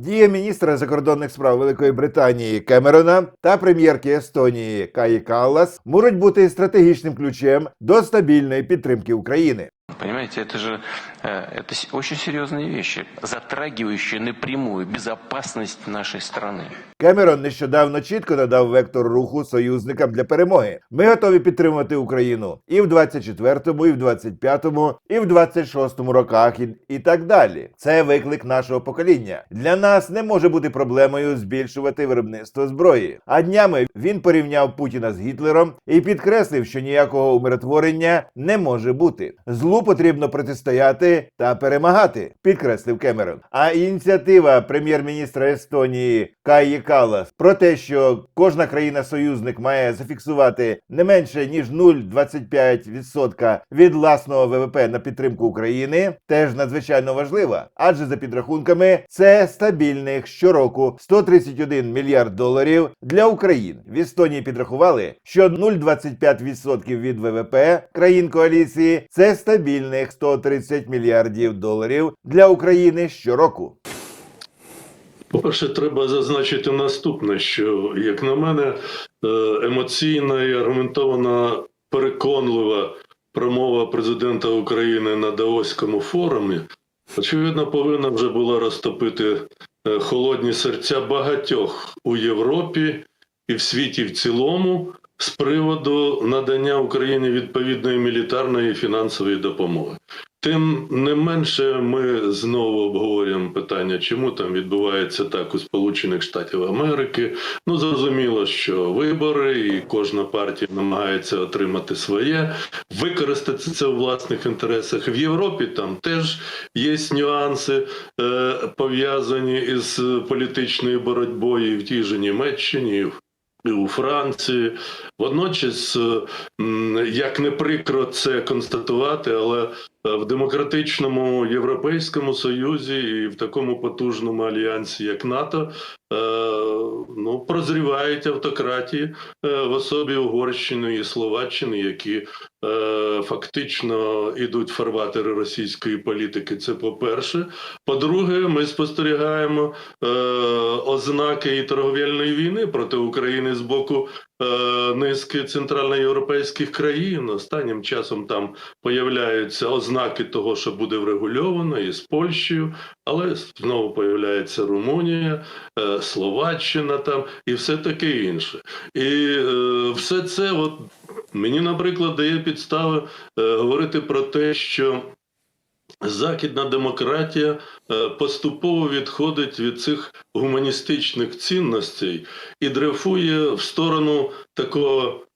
Дія міністра закордонних справ Великої Британії Кемерона та прем'єрки Естонії Каї Каллас можуть бути стратегічним ключем до стабільної підтримки України. Понимаете, это же э, это с- очень серьезные вещи, затрагивающие напрямую безопасность нашей страны. Кемерон нещодавно чітко надав вектор руху союзникам для перемоги. Ми готові підтримувати Україну і в 24-му, і в 25-му, і в 26-му роках, і, і так далі. Це виклик нашого покоління. Для нас не може бути проблемою збільшувати виробництво зброї. А днями він порівняв Путіна з Гітлером і підкреслив, що ніякого умиротворення не може бути. Злу потрібно протистояти та перемагати, підкреслив Кемерон. А ініціатива прем'єр-міністра Естонії Каї Калас про те, що кожна країна-союзник має зафіксувати не менше ніж 0,25% від власного ВВП на підтримку України, теж надзвичайно важлива. Адже за підрахунками це стабільних щороку 131 мільярд доларів для України. В Естонії підрахували, що 0,25% від ВВП країн коаліції це стабільних 130 мільярдів доларів для України щороку. По-перше, треба зазначити наступне, що, як на мене, е, емоційна і аргументована переконлива промова президента України на Даоському форумі, очевидно, повинна вже була розтопити е, холодні серця багатьох у Європі і в світі в цілому з приводу надання Україні відповідної мілітарної і фінансової допомоги. Тим не менше, ми знову обговорюємо питання, чому там відбувається так у Сполучених Штатів Америки. Ну зрозуміло, що вибори, і кожна партія намагається отримати своє, використати це у власних інтересах. В Європі там теж є нюанси е, пов'язані із політичною боротьбою і в тій же Німеччині. і в у Франції. Водночас, е, як не прикро це констатувати, але е, в демократичному Європейському Союзі і в такому потужному альянсі, як НАТО, е, ну, прозрівають автократії е, в особі Угорщини і Словаччини, які е, фактично йдуть фарватери російської політики. Це по-перше. По-друге, ми спостерігаємо е, ознаки і торговельної війни проти України з боку е, низки центральноєвропейських країн. Останнім часом там появляються ознаки того, що буде врегульовано і з Польщею, але знову появляється Румунія, е, Словаччина там і все таке інше. І е, все це, от мені, наприклад, дає підстави е, говорити про те, що. Західна демократія е, поступово відходить від цих гуманістичних цінностей і дрейфує в сторону такого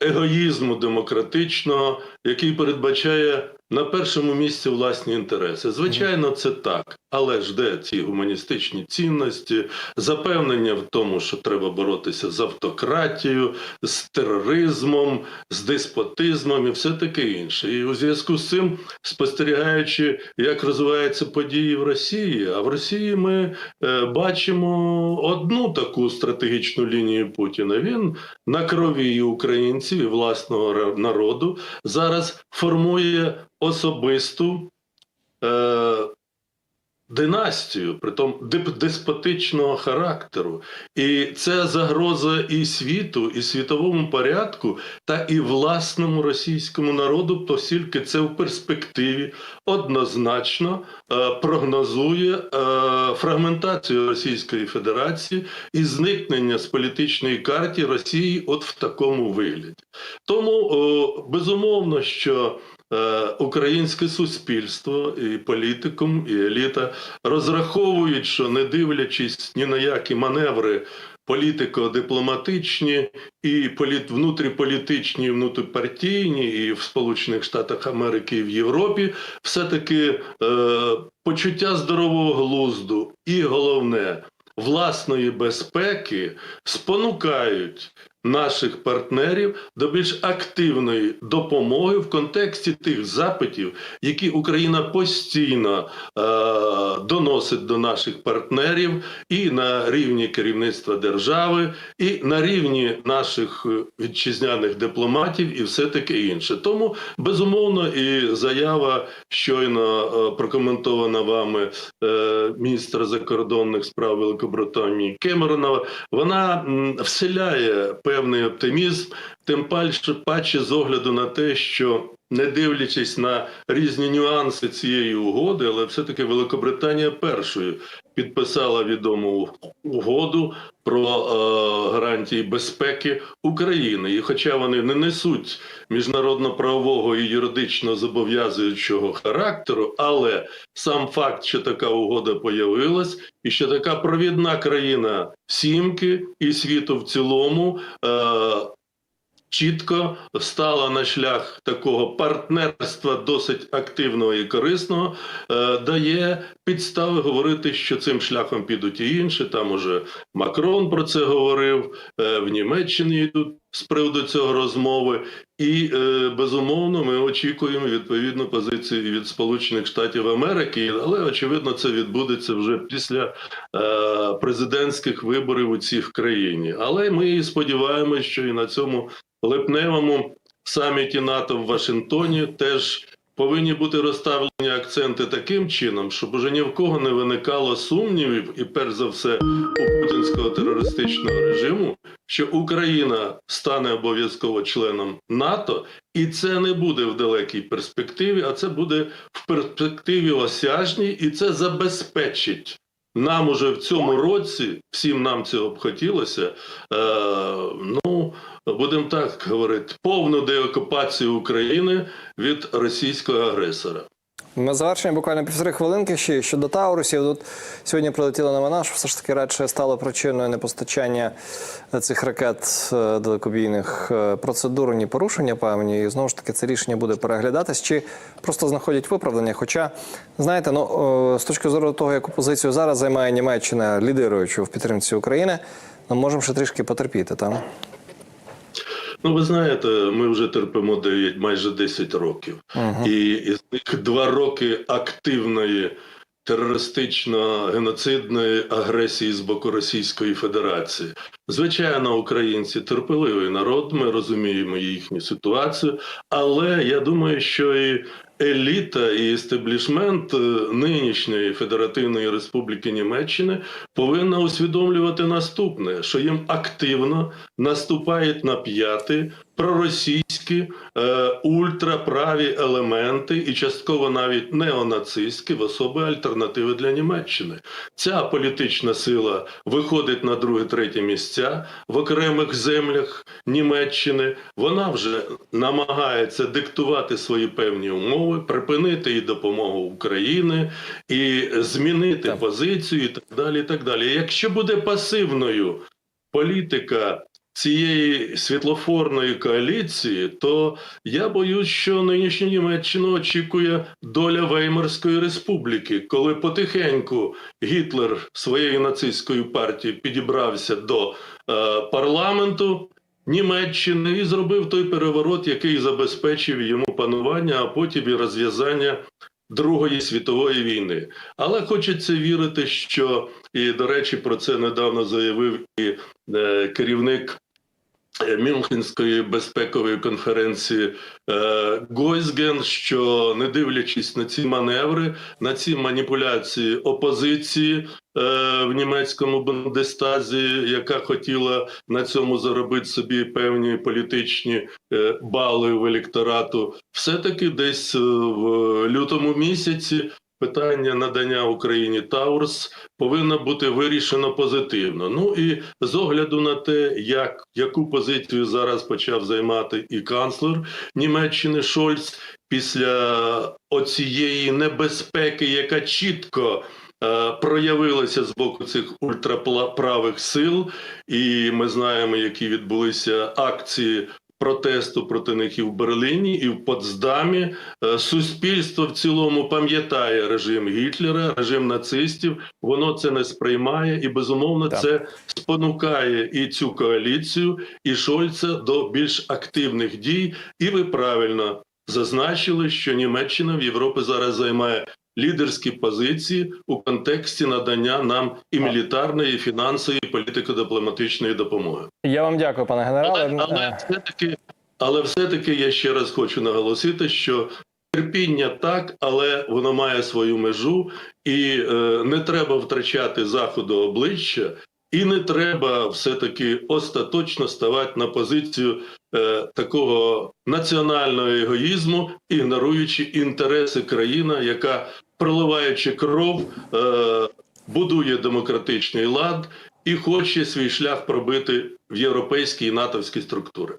егоїзму демократичного, який передбачає на першому місці власні інтереси. Звичайно, це так, але ж де ці гуманістичні цінності, запевнення в тому, що треба боротися з автократією, з тероризмом, з деспотизмом і все таке інше. І у зв'язку з цим, спостерігаючи, як розвиваються події в Росії, а в Росії ми е, бачимо одну таку стратегічну лінію Путіна. Він на крові українців і власного народу зараз формує особисту е, династію, притом деспотичного характеру. І це загроза і світу, і світовому порядку, та і власному російському народу, оскільки це в перспективі однозначно е, прогнозує е, фрагментацію Російської Федерації і зникнення з політичної карти Росії от в такому вигляді. Тому о, безумовно, що українське суспільство і політикум, і еліта розраховують, що не дивлячись ні на які маневри політико-дипломатичні і політ, внутріполітичні, і внутріпартійні, і в Сполучених Штатах Америки, і в Європі, все-таки е, почуття здорового глузду і головне власної безпеки спонукають наших партнерів до більш активної допомоги в контексті тих запитів, які Україна постійно е, доносить до наших партнерів і на рівні керівництва держави, і на рівні наших е, вітчизняних дипломатів, і все таке інше. Тому безумовно і заява щойно е, прокоментована вами е, міністра закордонних справ Великобританії Кемерона, вона м, вселяє певний оптимізм, тим паче, з огляду на те, що не дивлячись на різні нюанси цієї угоди, але все-таки Великобританія першою підписала відому угоду про е, гарантії безпеки України. І хоча вони не несуть міжнародно-правового і юридично зобов'язуючого характеру, але сам факт, що така угода появилась, і що така провідна країна сімки і світу в цілому. Е, Чітко стала на шлях такого партнерства досить активного і корисного, е, дає підстави говорити, що цим шляхом підуть і інші. Там уже Макрон про це говорив, е, в Німеччині йдуть з приводу цього розмови, і е, безумовно ми очікуємо відповідну позицію від Сполучених Штатів Америки, але очевидно, це відбудеться вже після е, президентських виборів у цій країні. Але ми сподіваємося, що і на цьому липневому саміті НАТО в Вашингтоні теж повинні бути розставлені акценти таким чином, щоб уже ні в кого не виникало сумнівів, і перш за все у путінського терористичного режиму, що Україна стане обов'язково членом НАТО, і це не буде в далекій перспективі, а це буде в перспективі осяжній, і це забезпечить. Нам уже в цьому році, всім нам цього б хотілося, е, ну будемо так говорити, повну деокупацію України від російського агресора. Ми завершуємо буквально півтори хвилинки ще щодо Таурусів. Тут сьогодні прилетіла новина, що все ж таки радше стало причиною непостачання цих ракет е, далекобійних е, процедурні порушення певні. І знову ж таки це рішення буде переглядатись чи просто знаходять виправдання. Хоча, знаєте, ну е, з точки зору того, яку позицію зараз займає Німеччина, лідируючу в підтримці України, ми можемо ще трішки потерпіти там. Ну, ви знаєте, ми вже терпимо 9, майже 10 років, і із них два роки активної терористично-геноцидної агресії з боку Російської Федерації. Звичайно, українці терпеливий народ, ми розуміємо їхню ситуацію, але я думаю, що і еліта і естеблішмент е, нинішньої Федеративної Республіки Німеччини повинна усвідомлювати наступне: що їм активно наступають на п'яти проросійські е, ультраправі елементи і частково навіть неонацистські в особи альтернативи для Німеччини. Ця політична сила виходить на друге-третє місця в окремих землях Німеччини. Вона вже намагається диктувати свої певні умови, припинити і допомогу України і змінити Так. позицію, і так далі. І так далі. Якщо буде пасивною політика цієї світлофорної коаліції, то я боюсь, що нинішню Німеччину очікує доля Веймарської республіки, коли потихеньку Гітлер своєю нацистською партією підібрався до е, парламенту. Німеччини і зробив той переворот, який забезпечив йому панування, а потім і розв'язання Другої світової війни. Але хочеться вірити, що і до речі, про це недавно заявив і е, керівник Мюнхенської безпекової конференції е, що не дивлячись на ці маневри, на ці маніпуляції опозиції е, в німецькому Бундестазі, яка хотіла на цьому заробити собі певні політичні е, бали в електорату, все-таки десь е, в лютому місяці. Питання надання Україні Таурс повинно бути вирішено позитивно. Ну і з огляду на те, як яку позицію зараз почав займати і канцлер Німеччини Шольц після оцієї небезпеки, яка чітко е, проявилася з боку цих ультраправих сил, і ми знаємо, які відбулися акції протесту проти них і в Берліні, і в Потсдамі. Е, Суспільство в цілому пам'ятає режим Гітлера, режим нацистів. Воно це не сприймає, і безумовно Так. це спонукає і цю коаліцію, і Шольца до більш активних дій. І ви правильно зазначили, що Німеччина в Європі зараз займає лідерські позиції у контексті надання нам і мілітарної, і фінансової, і політико-дипломатичної допомоги. Я вам дякую, пане генерале. Але, але Е, все-таки, але все-таки я ще раз хочу наголосити, що терпіння так, але воно має свою межу, і е, не треба втрачати заходу обличчя, і не треба все-таки остаточно ставати на позицію е, такого національного егоїзму, ігноруючи інтереси країни, яка проливаючи кров, е, будує демократичний лад і хоче свій шлях пробити в європейські і натовські структури.